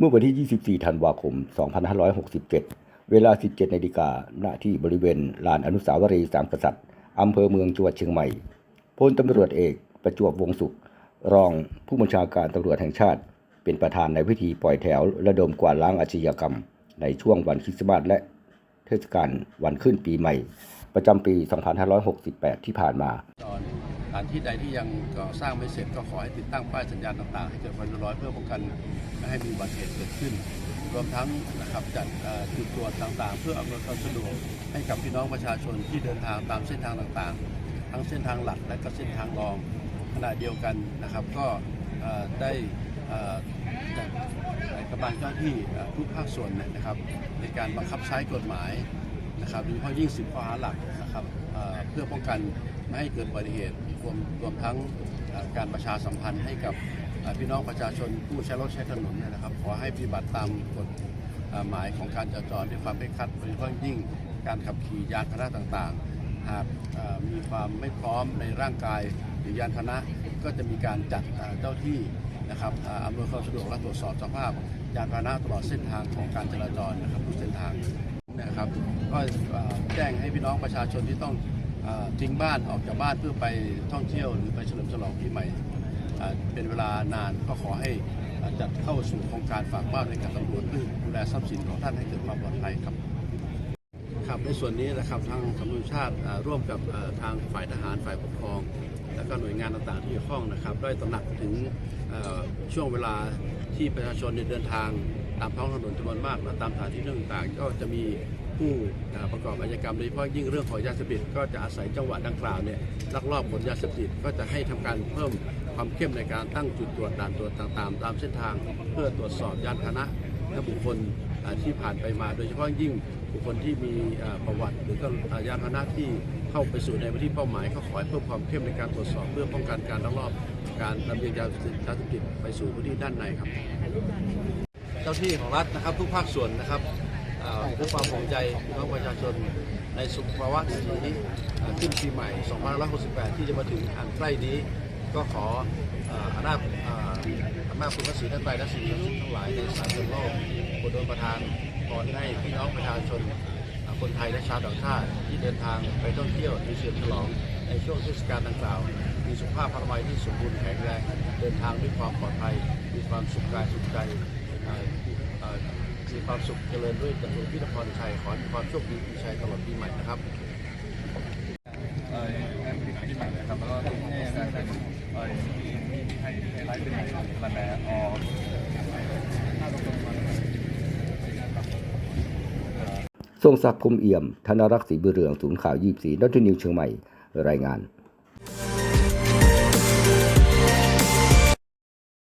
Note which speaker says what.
Speaker 1: เมื่อวันที่ 24 ธันวาคม 2567 เวลา 17นาฬิกาณที่บริเวณลานอนุสาวรีย์สามกษัตริย์อำเภอเมืองจังหวัดเชียงใหม่พลตำรวจเอกประจวบวงศ์สุข รองผู้บัญชาการตำรวจแห่งชาติ เป็นประธานในพิธีปล่อยแถวระดมกวาดล้างอาชญากรรม ในช่วงวันคริสต์มาสและเทศกาลวันขึ้นปีใหม่ ประจำปี 2568 ที่ผ่านมา
Speaker 2: สถานที่ใดที่ยังก่อสร้างไม่เสร็จก็ขอให้ติดตั้งป้ายสัญญาณต่างๆ ให้เกิดความเรียบร้อยเพื่อป้องกันไม่ให้มีอุบัติเหตุเกิดขึ้น รวมทั้งนะครับจัดจุดตรวจต่างๆ เพื่ออำนวยความสะดวกให้กับพี่น้องประชาชนที่เดินทางตามเส้นทางต่างๆ ทั้งเส้นทางหลักและก็เส้นทางรองขณะเดียวกันนะครับ ก็ได้จัดกำลังเจ้าหน้าที่ทุกภาคส่วนนะครับ ในการบังคับใช้กฎหมาย นะครับโดยเฉพาะยิ่ง10ข้อหาหลักนะครับเพื่อป้องกันไม่ให้เกิดอุบัติเหตุรวมรวมทั้งการประชาสัมพันธ์ให้กับพี่น้องประชาชนผู้ใช้รถใช้ถนนนะครับ ขอให้ปฏิบัติตามกฎหมายของการจราจรด้วยความเคร่งครัดโดยเฉพาะยิ่งการขับขี่ยานพาหนะต่างๆ หากมีความไม่พร้อมในร่างกายหรือยานพาหนะก็จะมีการจัดเจ้าที่นะครับอำนวยความสะดวกและตรวจสอบสภาพยานพาหนะตลอดเส้นทางของการจราจรนะครับทุกเส้นทาง นะครับก็แจ้งให้พี่น้องประชาชนที่ต้องอทิ้งบ้านออกจากบ้านเพื่อไปท่องเที่ยวหรือไปเฉลิมฉลองปีใหม่ เป็นเวลานานก็ขอให้จัดเข้าสู่โครงการฝากบ้านในการตำรวจเพื่อดูแลทรัพย์สินของท่านให้เกิดความปลอดภัยครับครับในส่วนนี้นะครับทางสำนักงานชาติร่วมกับทางฝ่ายทหารฝ่ายปกครอง และก็หน่วยงานต่างๆที่เกี่ยวข้องนะครับได้ตระหนักถึงช่วงเวลาที่ประชาชนเดินทาง ตามท้องถนนจำนวนมากและตามสถานที่ต่างๆ ก็จะมีผู้ประกอบอาชญากรรมโดยเฉพาะยิ่งเรื่องของยาเสพติดก็จะอาศัยจังหวะดังกล่าวเนี่ยลักลอบขนยาเสพติดก็จะให้ทำการเพิ่มความเข้มในการตั้งจุดตรวจด่านตรวจต่างๆ ตามเส้นทาง เพื่อตรวจสอบยานพาหนะและบุคคลที่ผ่านไปมา โดยเฉพาะยิ่งบุคคลที่มีประวัติ หรือก็ยานพาหนะที่เข้าไปสู่ในพื้นที่เป้าหมายก็ขอให้เพิ่มความเข้มในการตรวจสอบเพื่อป้องกันการลักลอบการลำเลียงยาเสพติดไปสู่พื้นที่ด้านในครับ เจ้าที่ของรัฐนะครับ ทุกภาคส่วนนะครับด้วยความห่วงใยพี่น้องประชาชนในสุขภาวะที่นี้ขึ้นปีใหม่ 2568 ที่จะมาถึงอันใกล้นี้ ก็ขออำนาจอำนาจคุณพระศรีท่านไปและสิ่งศักดิ์สิทธิ์ทั้งหลายในสากลโลกโปรดโดนประทานพรให้พี่น้องประชาชนคนไทยและชาวต่างชาติที่เดินทางไปท่องเที่ยวในเฉลิมฉลองในช่วงเทศกาลดังกล่าว มีสุขภาพพลามัยที่สมบูรณ์แข็งแรง เดินทางด้วยความปลอดภัย มีความสุขกายสุขใจ มีความสุขเจริญด้วยจตุรพิธพรชัยขอให้มีความโชคดีปีชัยตลอดปีใหม่นะครับ
Speaker 3: ปีใหม่นะครับแล้วก็ให้อาจารย์เอ่อมีไฮไลท์เป็นระแนออ
Speaker 1: ทรงศักดิ์คมเอี่ยม ธนรักษ์ศรีบุเรือง ศูนย์ข่าว 24นัทนิวเชียงใหม่ รายงาน